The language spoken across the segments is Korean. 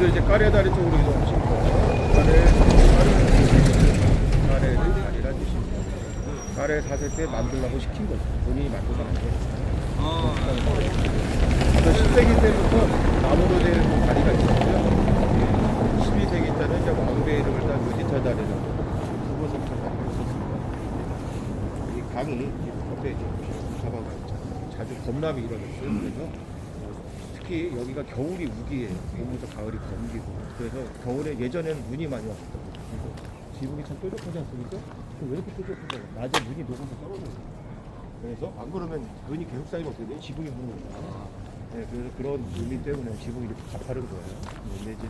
먼저 이제 까레다리 쪽으로 이동하시면 까레 까레를 다리라 주시면 까레 4세 때 만들라고 시킨 거죠. 본인이 만들면 안 돼요. 그래서 10세기 때부터 나무로 된 다리가 있었고요. 12세기 때는 이제 왕배 이름을 딴 루지터 다리라고 그곳부터 만들었었습니다. 이 강이 이 이제 가봐가 자주 범람이 일어났어요. 그래서 어, 특히 여기가 겨울이 우기예요. 봄부터 가을이 건기고 그래서 겨울에 예전에는 눈이 많이 거죠. 그래서 지붕이 참 뾰족하지 않습니까? 왜 이렇게 뾰족한가요? 낮에 눈이 녹아서 떨어져요. 그래서 안 그러면 눈이 계속 쌓이면 어떻게 돼요? 지붕이 무너져요. 네, 그래서 그런 의미 때문에 지붕이 이렇게 가파른 거예요. 근데 이제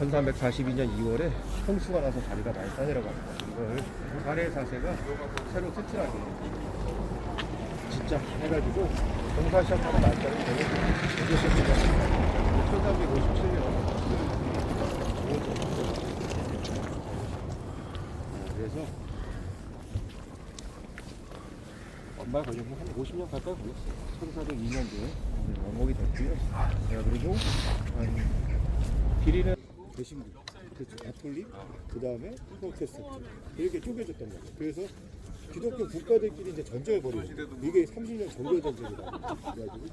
1342년 2월에 홍수가 나서 다리가 많이 싸내려고 합니다. 이걸 가래 사세가 새로 튼튼하게 진짜 해가지고 공사 시작하는 날짜를 저는 해주셨습니다. 1357년 그래서 엄마 걸리면 한 50년 가까이 걸렸어요. 1402년도에 원목이 됐고요. 네, 그리고 한 길이는 대신부, 그렇죠. 가톨릭, 그 다음에 프로테스탄트 이렇게 쪼개졌던 거예요. 그래서 기독교 국가들끼리 이제 전쟁을 벌여요. 이게 30년 정교 전쟁이다. 그래가지고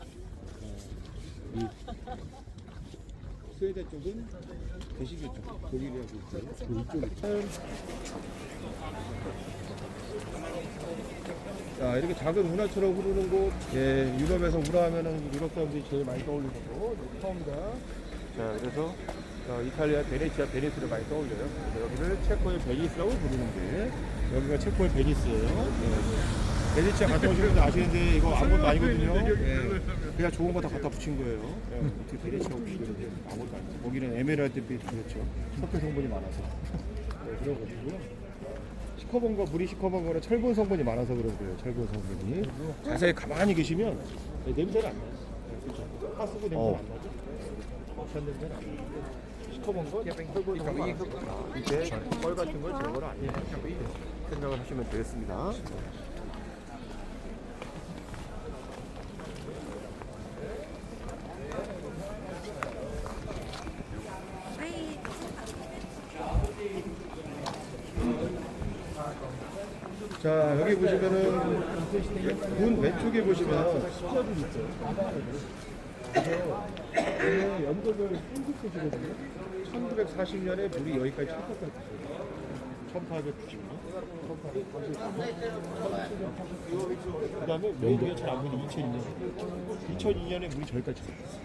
스웨덴 쪽은 대신교 쪽, 독일이라고 있어요. 그 이쪽이. 자, 이렇게 작은 운하처럼 흐르는 곳, 예, 유럽에서 운하 하면은 유럽 사람들이 제일 많이 떠올리는 거, 여기 처음이다. 자, 그래서 어, 이탈리아 베네치아 베니스를 많이 떠올려요. 여기를 체코의 베니스라고 부르는데 여기가 체코의 베니스예요. 네. 베네치아 갔다 오신 분들 아시는데 이거 아무것도 아니거든요. 네. 그냥 좋은 거 다 갖다 붙인 거예요. 네. 어떻게 베네치아 오시는데 아무것도 아니죠. 거기는 에메랄드빛 그렇죠. 석회 성분이 많아서 네, 그런 것이고요. 시커먼 거, 물이 시커먼 거는 철분 성분이 많아서 그런 거예요. 철분 성분이. 자세히 가만히 계시면 네, 냄새는 안 나요. 네, 그렇죠. 하수구 냄새는 어. 안 나죠. 먹션 냄새는 안 나요. 시커먼 건 철분 성분 많아서 이제 뻘 같은 걸 제거를 안 해요. 생각을 하시면 되겠습니다. 자 여기 보시면은 문 왼쪽에 보시면 수저들 있죠. 그래서 이 연도별 한국도시거든요. 1940년에 물이 여기까지 같아요. 1890년, 1889년, 그 다음에 왜 이게 잘안 보이는 2002년. 2002년에 물이 저기까지 찼어요.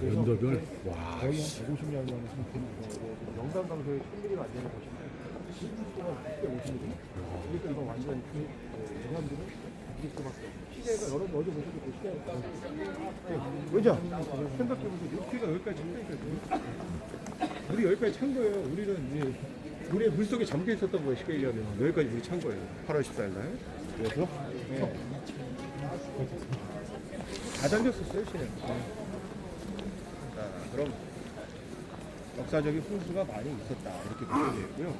그래서 연도별? 와, 거의 한 150년 정도 영산 강소에 1000mm가 안 되는 곳인데 10분 동안 그때 오시거든요. 그러니까 이거 완전 그 어, 사람들은 이길 수밖에 없어요. 시대가 여러 어제 보셔도 그 시대가 네. 왜죠? 생각해보세요. 높이가 여기까지 찼다니까요. 물이 여기까지 찬 거예요. 우리는 이제 물에 물 속에 잠겨 있었던 거예요. 쉽게 얘기하면 여기까지 물이 찬 거예요. 8월 14일 날. 그래서 네. 다 잠겼었어요, 시내. 네. 자, 그럼 역사적인 훈수가 많이 있었다 이렇게 보셔야 되고요.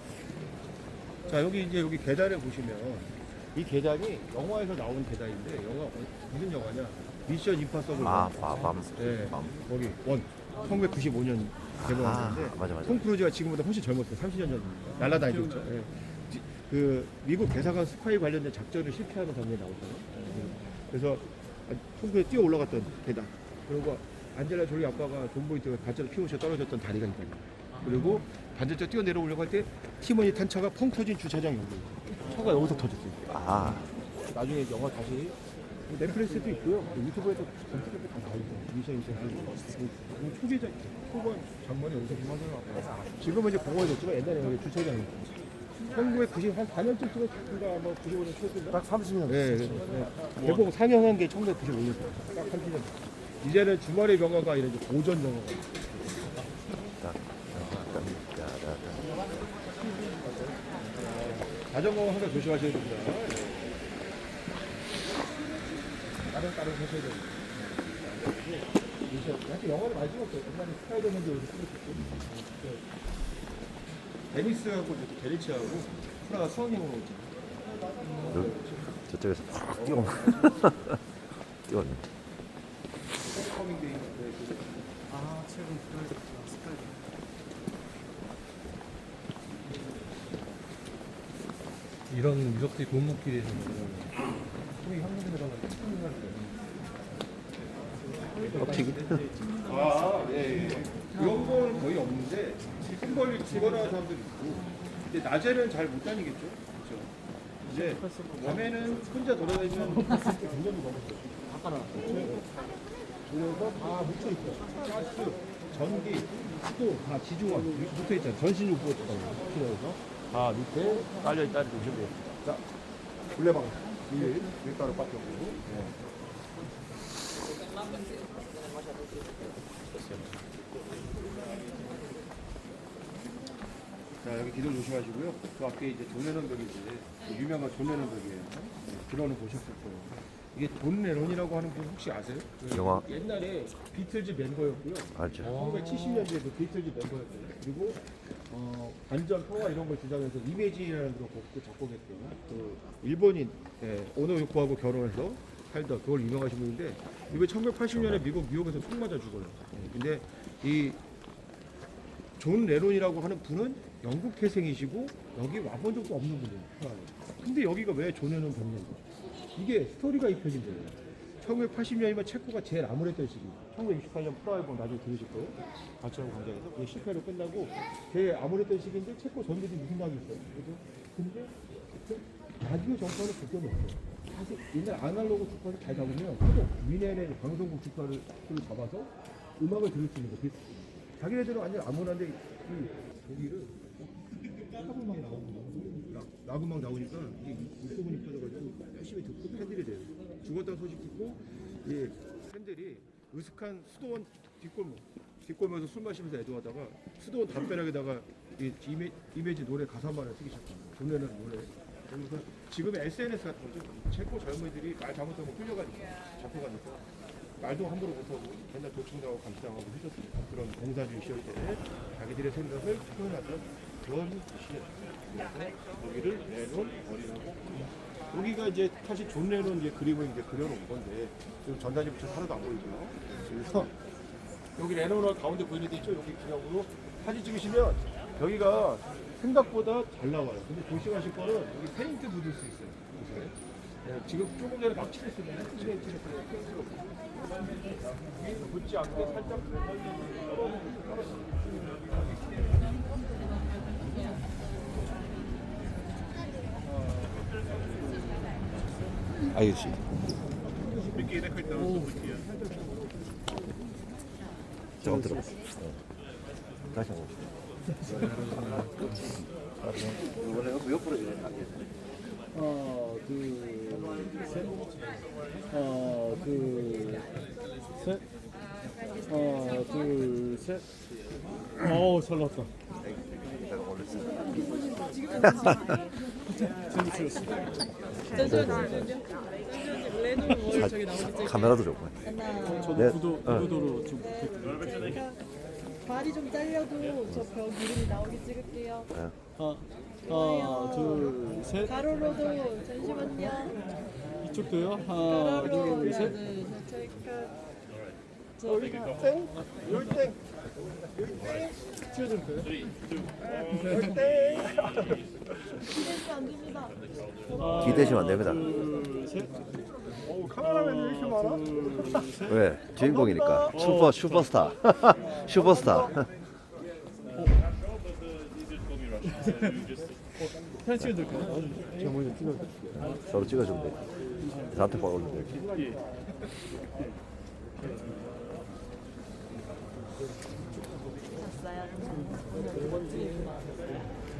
자 여기 이제 여기 계단을 보시면 이 계단이 영화에서 나온 계단인데 영화 어, 무슨 영화냐? 미션 임파서블. 아, 원. 빠밤. 네, 밤. 거기 원 1995년 개봉했는데 아, 맞아, 맞아. 톰 크루즈가 지금보다 훨씬 젊었어요. 30년 전이니까 날라다니고 있죠. 예. 지- 그 미국 대사관 스파이 관련된 작전을 실패하는 장면이 나오잖아요. 예. 그래서 톰 크루즈 뛰어 올라갔던 계단 그리고 안젤라 졸리 아빠가 존 보이트가 발전을 피우셔 떨어졌던 다리가 있거든요. 그리고 반대쪽 뛰어 내려오려고 할때 티머니 탄 차가 펑 터진 주차장 여기 차가 여기서 터졌어요. 아, 나중에 영화 다시 뭐 넷플릭스도 있고요. 유튜브에도 검색해도 다 나오죠. 미션. 그 초기적 초반 장면이 여기서 그만하더라고요. 지금은 이제 공원이 됐지만 옛날에 여기 주차장이었죠. 1990, 한 4년쯤 찍었는가, 뭐 95년 초였나? 딱 30년. 네, 네, 네. 개봉 상영한 게 1995년. 딱 30년. 이제는 주말의 명화가 이제 고전 영화가. 딱, 딱, 딱, 딱. 자전거 항상 조심하셔야 됩니다. 네. 다른 다른 하셔야 됩니다. 네. 사실 영화를 많이 찍었어요. 옛날에 스파이더맨도 여기 찍었었고. 네. 데니스하고 이제 게리치하고 프라가 수학여행으로 오죠. 저쪽에서 팍 뛰어. 뛰었는데. 커밍데이. 네, 그 아, 최근. 이런 유적지 골목길에서 껍데기? 아, 예, 예. 이런 건 거의 없는데 큰벌 집어넣은 사람들 있고 근데 낮에는 잘 못 다니겠죠? 그렇죠? 이제 밤에는 혼자 돌아다니면 굉장히 나왔어요. 그래서 다 묻혀 있어요. 가스, 전기, 수도 다 지중원 묻혀 있잖아요. 전신 요구처럼 그래서 다 밑에 깔려 있다는 보시면 돼요. 자, 블레방 밀 밀가루 빠졌고. 네. 자 여기 기둥 조심하시고요. 그 앞에 이제 벽이지 그 유명한 존레논 벽이에요. 네, 들어는 보셨을 거예요. 이게 존 레논이라고 하는 분 혹시 아세요? 그 영화. 옛날에 비틀즈 멤버였고요. 알죠. 1970년대에 그 비틀즈 멤버였어요. 그리고 어, 반전 평화 이런 걸 주장해서 이매진이라는 그런 곡도 작곡했대요. 그 일본인 예, 오노 요코하고 결혼해서 살던 그걸 유명하신 분인데 이게 1980년에 미국 뉴욕에서 총 맞아 죽어요. 예, 근데 이 존 레논이라고 하는 분은 영국 태생이시고 여기 와본 적도 없는 분이에요. 근데 여기가 왜 존 레논 병인가? 이게 스토리가 입혀진 거예요. 1980년이면 체코가 제일 암울했던 시기. 1968년 프라하에 보면 나중에 들으실 거예요. 가치하고 광장에서 그게 실패로 끝나고 제일 암울했던 시기인데 체코 전들이 무슨 낙이 있어요. 그죠? 근데 그 라디오 전파는 국경이 없어요. 사실 옛날 아날로그 주파를 잘 잡으면 계속 미네의 방송국 주파를 잡아서 음악을 들을 수 있는 거. 자기네들은 완전 암울한데 이 고기를 까불막 나오는 락, 락 음악 나오니까 이게 육소문이 퍼져가지고 열심히 듣고 팬들이 돼요. 죽었다는 소식 듣고 이 팬들이 으슥한 수도원 뒷골목 뒷골목에서 술 마시면서 애도하다가 수도원 담벼락에다가 이 이메, 이미지 노래 가사만을 쓰기 거예요. 존내는 노래. 그러면서 지금의 SNS 같은 거죠. 체코 젊은이들이 말 잘못하면 끌려가니까 잡혀가니까 말도 함부로 못하고 맨날 도청당하고 감시당하고 해줬습니다. 그런 공사주의 시절 때 자기들의 생각을 표현하던 그런. 그래서 여기를 레논 어린하고 여기가 이제 사실 존 레논 이제 그림을 이제 그려놓은 건데 지금 전단지 붙여 하나도 안 보이고요. 그래서 여기 레논을 가운데 보이는 데 있죠? 여기 기념으로 사진 찍으시면 여기가 생각보다 잘 나와요. 근데 조심하실 거는 여기 페인트 묻을 수 있어요. 네, 지금 조금 전에 막 칠했습니다. 칠해 칠했어요. 묻지 않게 살짝 알겠지. 저거 들어봤어. 어. 다시 한번. 원래 옆으로 이래. 하나, 둘, 셋. 하나, 둘, 셋. 하나, 둘, 셋. 어우, 잘 나왔다. 카메라도 좋고. 저도 네. 구도, 어. 구도로 좀. 발이 좀 잘려도 저 벽 이름이 나오게 찍을게요. 하나, 하나, 둘, 셋. 가로로도 잠시만요. 이쪽도요. 하나, 가로로 둘, 하나, 셋. 둘, 셋. 기대시면 안 됩니다. 왜? 주인공이니까. 슈퍼 슈퍼스타. 슈퍼스타. 서로 찍어주면 돼. 나한테 봐 올리면 돼. 번째.